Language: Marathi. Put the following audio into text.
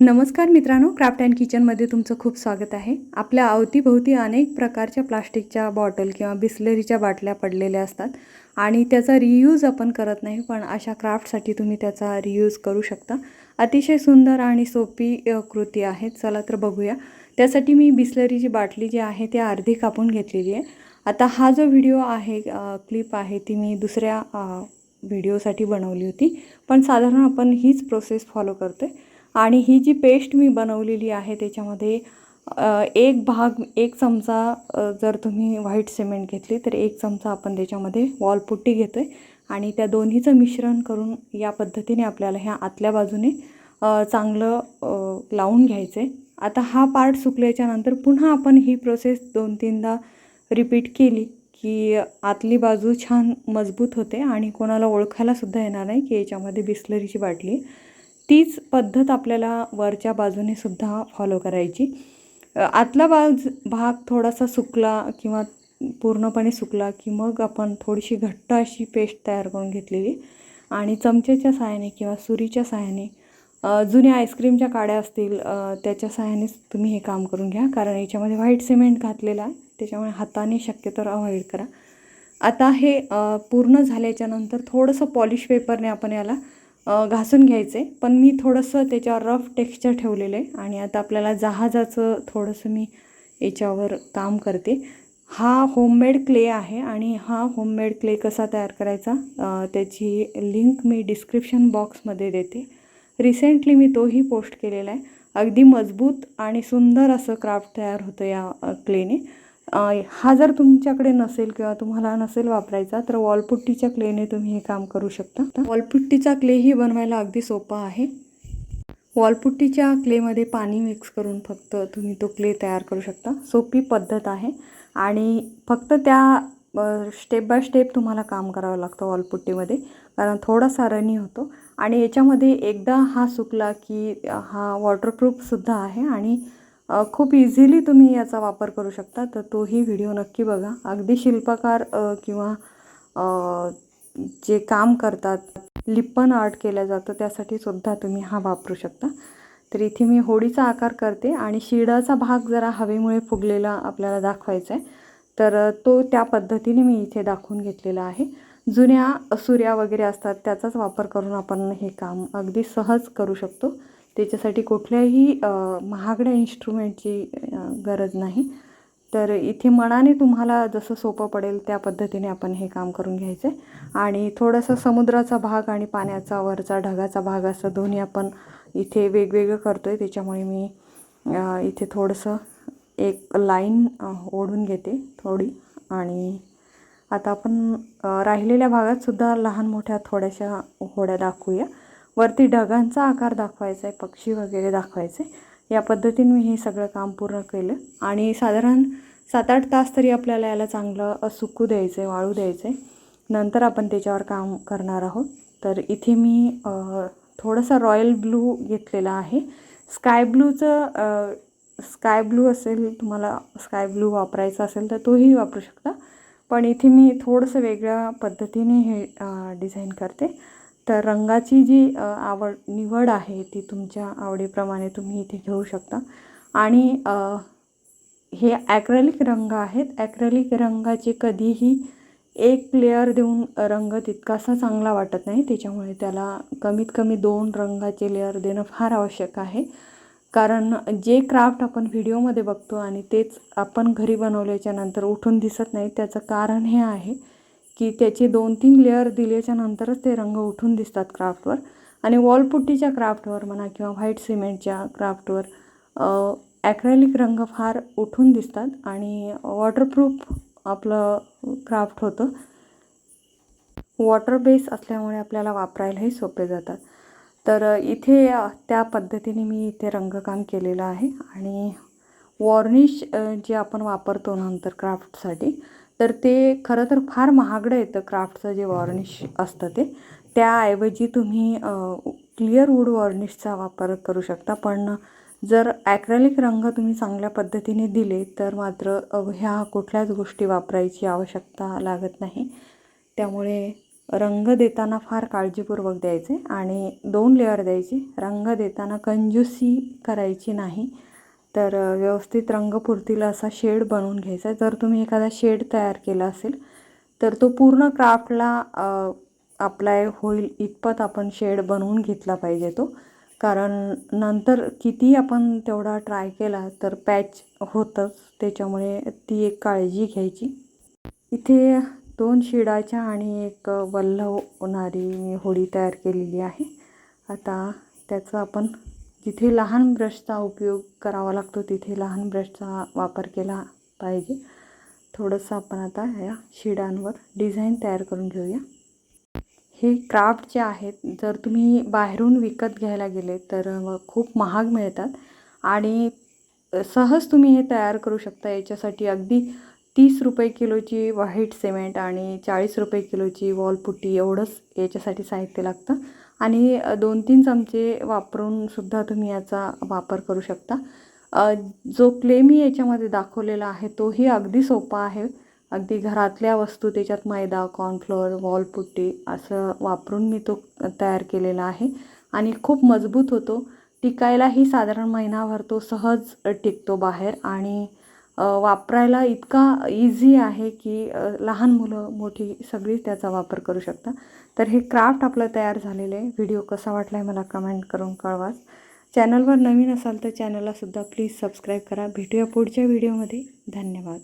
नमस्कार मित्रांनो क्राफ्ट अँड किचनमध्ये तुमचं खूप स्वागत आहे. आपल्या अवतीभोवती अनेक प्रकारच्या प्लास्टिकच्या बॉटल किंवा बिस्लरीच्या बाटल्या पडलेल्या असतात आणि त्याचा रियूज आपण करत नाही पण अशा क्राफ्टसाठी तुम्ही त्याचा रियूज करू शकता. अतिशय सुंदर आणि सोपी कृती आहे. चला तर बघूया. त्यासाठी मी बिस्लरीची बाटली जी आहे ती अर्धी कापून घेतलेली आहे. आता हा जो व्हिडिओ आहे क्लिप आहे ती मी दुसऱ्या व्हिडिओसाठी बनवली होती. पण साधारण आपण हीच प्रोसेस फॉलो करतो आहे आणि ही जी पेस्ट मी बनवलेली आहे त्याच्यामध्ये एक भाग एक चमचा जर तुम्ही व्हाईट सिमेंट घेतली तर एक चमचा आपण त्याच्यामध्ये वॉलपुट्टी घेतो आहे आणि त्या दोन्हीचं मिश्रण करून या पद्धतीने आपल्याला ह्या आतल्या बाजूने चांगलं लावून घ्यायचं आहे आता हा पार्ट सुकल्याच्या नंतर पुन्हा आपण ही प्रोसेस दोन तीनदा रिपीट केली की आतली बाजू छान मजबूत होते आणि कोणाला ओळखायला सुद्धा येणार नाही की याच्यामध्ये बिस्लरीची बाटली आहे. तीच पद्धत आपल्याला वरच्या बाजूने सुद्धा फॉलो करायची. आतला बाज भाग थोडासा सुकला किंवा पूर्णपणे सुकला की मग आपण थोडीशी घट्ट अशी पेस्ट तयार करून घेतलेली. आणि चमचेच्या साहाय्याने किंवा सुरीच्या साहाय्याने जुन्या आईस्क्रीमच्या काड्या असतील त्याच्या साहाय्यानेच तुम्ही हे काम करून घ्या. कारण याच्यामध्ये व्हाईट सिमेंट घातलेला आहे त्याच्यामुळे हाताने शक्यतो अवॉइड करा. आता हे पूर्ण झाल्याच्यानंतर थोडंसं पॉलिश पेपरने आपण याला घासून घ्यायचे. पण मी थोडंसं त्याच्यावर रफ टेक्स्चर ठेवलेलं आहे आणि आता आपल्याला जहाजाचं थोडंसं मी याच्यावर काम करते. हा होममेड क्ले आहे आणि हा होममेड क्ले कसा तयार करायचा त्याची लिंक मी डिस्क्रिप्शन बॉक्समध्ये देते. रिसेंटली मी तोही पोस्ट केलेला आहे. अगदी मजबूत आणि सुंदर असं क्राफ्ट तयार होतं या क्लेने हा जर तुमच्याकडे नसेल किंवा तुम्हाला नसेल वापरायचा तर वॉलपुट्टीच्या क्लेने तुम्ही हे काम करू शकता. वॉलपुट्टीचा क्लेही बनवायला अगदी सोपा आहे. वॉलपुट्टीच्या क्लेमध्ये पाणी मिक्स करून फक्त तुम्ही तो क्ले तयार करू शकता. सोपी पद्धत आहे. आणि फक्त त्या स्टेप बाय स्टेप तुम्हाला काम करावं लागतं वॉलपुट्टीमध्ये. कारण थोडासा रनी होतो. आणि याच्यामध्ये एकदा हा सुकला की हा वॉटरप्रूफसुद्धा आहे. आणि खूप इझिली तुम्ही याचा वापर करू शकता. तर तोही व्हिडिओ नक्की बघा. अगदी शिल्पकार किंवा जे काम करतात लिप्पन आर्ट केलं जातं त्यासाठी सुद्धा तुम्ही हा वापरू शकता. तर इथे मी होडीचा आकार करते आणि शिडाचा भाग जरा हवेमुळे फुगलेला आपल्याला दाखवायचा आहे तर तो त्या पद्धतीने मी इथे दाखवून घेतलेला आहे. जुन्या सूर्या वगैरे असतात त्याचाच वापर करून आपण हे काम अगदी सहज करू शकतो. त्याच्यासाठी कुठल्याही महागड्या इन्स्ट्रुमेंटची गरज नाही. तर इथे मनाने तुम्हाला जसं सोपं पडेल त्या पद्धतीने आपण हे काम करून घ्यायचं. आहे आणि थोडासा समुद्राचा भाग आणि पाण्याचा वरचा ढगाचा भाग असं दोन्ही आपण इथे वेगवेगळं करतो आहे त्याच्यामुळे मी इथे थोडंसं एक लाईन ओढून घेते थोडी. आणि आता आपण राहिलेल्या भागातसुद्धा लहान मोठ्या थोड्याशा होड्या दाखवूया. वरती ढगांचा आकार दाखवायचा आहे पक्षी वगैरे दाखवायचे. या पद्धतीने मी हे सगळं काम पूर्ण केलं. आणि साधारण सात आठ तास तरी आपल्याला याला चांगलं सुकू द्यायचं आहे वाळू द्यायचं आहे नंतर आपण त्याच्यावर काम करणार आहोत. तर इथे मी थोडंसं रॉयल ब्लू घेतलेला आहे. स्काय ब्लूचं स्काय ब्लू असेल तुम्हाला स्काय ब्लू वापरायचा असेल तर तोही वापरू शकता. पण इथे मी थोडंसं वेगळ्या पद्धतीने हे डिझाईन करते. तर रंगाची जी आवड निवड आहे ती तुमच्या आवडीप्रमाणे तुम्ही इथे घेऊ शकता. आणि हे ॲक्रेलिक रंग आहेत. ॲक्रेलिक रंगाचे कधीही एक लेअर देऊन रंग तितकासा चांगला वाटत नाही. त्याच्यामुळे त्याला कमीत कमी दोन रंगाचे लेअर देणं फार आवश्यक आहे. कारण जे क्राफ्ट आपण व्हिडिओमध्ये बघतो आणि तेच आपण घरी बनवल्याच्या नंतर उठून दिसत नाही त्याचं कारण हे आहे की त्याचे दोन तीन लेअर दिल्याच्या नंतरच ते रंग उठून दिसतात क्राफ्टवर आणि वॉलपुट्टीच्या क्राफ्टवर म्हणा किंवा व्हाईट सिमेंटच्या क्राफ्टवर ॲक्रेलिक रंग फार उठून दिसतात आणि वॉटरप्रूफ आपलं क्राफ्ट होतं. वॉटर बेस असल्यामुळे आपल्याला वापरायलाही सोपे जातात. तर इथे त्या पद्धतीने मी इथे रंगकाम केलेलं आहे आणि वॉर्निश जे आपण वापरतो नंतर क्राफ्टसाठी तर ते खरं तर फार महागडं येतं क्राफ्टचं जे वॉर्निश असतं ते. त्याऐवजी तुम्ही क्लिअर वूड वॉर्निशचा वापर करू शकता. पण जर ॲक्रेलिक रंग तुम्ही चांगल्या पद्धतीने दिले तर मात्र ह्या कुठल्याच गोष्टी वापरायची आवश्यकता लागत नाही. त्यामुळे रंग देताना फार काळजीपूर्वक द्यायचे आणि दोन लेअर द्यायची. रंग देताना कंजूसी करायची नाही. तर व्यवस्थित रंगपुरतीला असा शेड बनवून घ्यायचा आहे. जर तुम्ही एखादा शेड तयार केला असेल तर तो पूर्ण क्राफ्टला अप्लाय होईल इतपत आपण शेड बनवून घेतला पाहिजे तो. कारण नंतर किती आपण तेवढा ट्राय केला तर पॅच होतंच त्याच्यामुळे ती एक काळजी घ्यायची. इथे दोन शिडाच्या आणि एक वल्ल होणारी मी होडी तयार केलेली आहे. आता त्याचं आपण जिथे लहान ब्रशचा उपयोग करावा लागतो तिथे लहान ब्रशचा वापर केला पाहिजे. थोडंसं आपण आता या शिडांवर डिझाईन तयार करून घेऊया. हे क्राफ्ट जे आहेत जर तुम्ही बाहेरून विकत घ्यायला गेले तर खूप महाग मिळतात. आणि सहज तुम्ही हे तयार करू शकता. याच्यासाठी अगदी तीस रुपये किलोची व्हाईट सिमेंट आणि चाळीस रुपये किलोची वॉलपुट्टी एवढंच याच्यासाठी साहित्य लागतं. आणि दोन तीन चमचे वापरून सुद्धा तुम्ही याचा वापर करू शकता. जो क्ले मी याच्यामध्ये दाखवलेला आहे तोही अगदी सोपा आहे. अगदी घरातल्या वस्तू त्याच्यात मैदा कॉर्नफ्लोअर वॉलपुट्टी असं वापरून मी तो तयार केलेला आहे. आणि खूप मजबूत होतो. टिकायलाही साधारण महिनाभर तो सहज टिकतो बाहेर आणि वापरायला इतका इझी आहे की लहान मुलं मोठी सगळीच त्याचा वापर करू शकता तर हे क्राफ्ट आपलं तयार झालेलं आहे. व्हिडिओ कसा वाटला आहे मला कमेंट करून कळवाच. चॅनलवर नवीन असाल तर चॅनलला सुद्धा प्लीज सबस्क्राईब करा. भेटूया पुढच्या व्हिडिओमध्ये धन्यवाद.